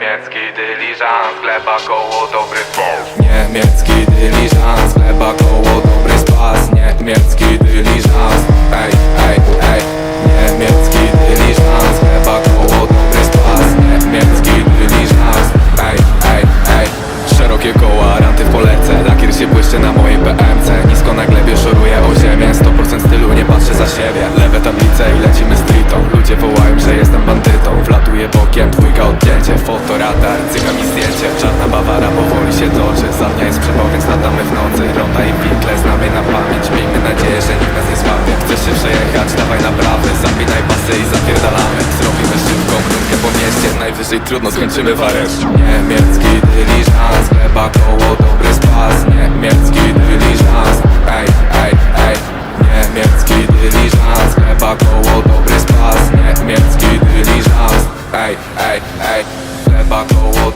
Niemiecki dyliżans, chleba koło dobry spas. Niemiecki dyliżans, chleba koło dobry spas. Niemiecki dyliżans, ej, ej, ej. Niemiecki dyliżans, chleba koło dobry spas. Niemiecki dyliżans, ej, ej, ej. Szerokie koła, ranty w polerce. Lakier się błyszczy na mojej BMC Nisko na glebie szoruję o ziemię. 100% stylu, nie patrzę za siebie. Lewe tablice i lecimy streetą Ludzie wołają, że dwójka odcięcie Fotoradar, cyka mi zdjęcie. Czarna bawara powoli się toczy. Za dnia jest przepał, więc latamy w nocy. Ronda i winkle znamy na pamięć. Miejmy nadzieję, że nikt nas nie złapie Chcesz się przejechać, dawaj naprawy Zapinaj pasy i zapierdalamy. Zrobimy szybką rundkę po mieście Najwyżej trudno, skończymy w areszcie. Niemiecki dyliżans dobry spas Niemiecki dyliżans Ej, ej, ej Chleba koło,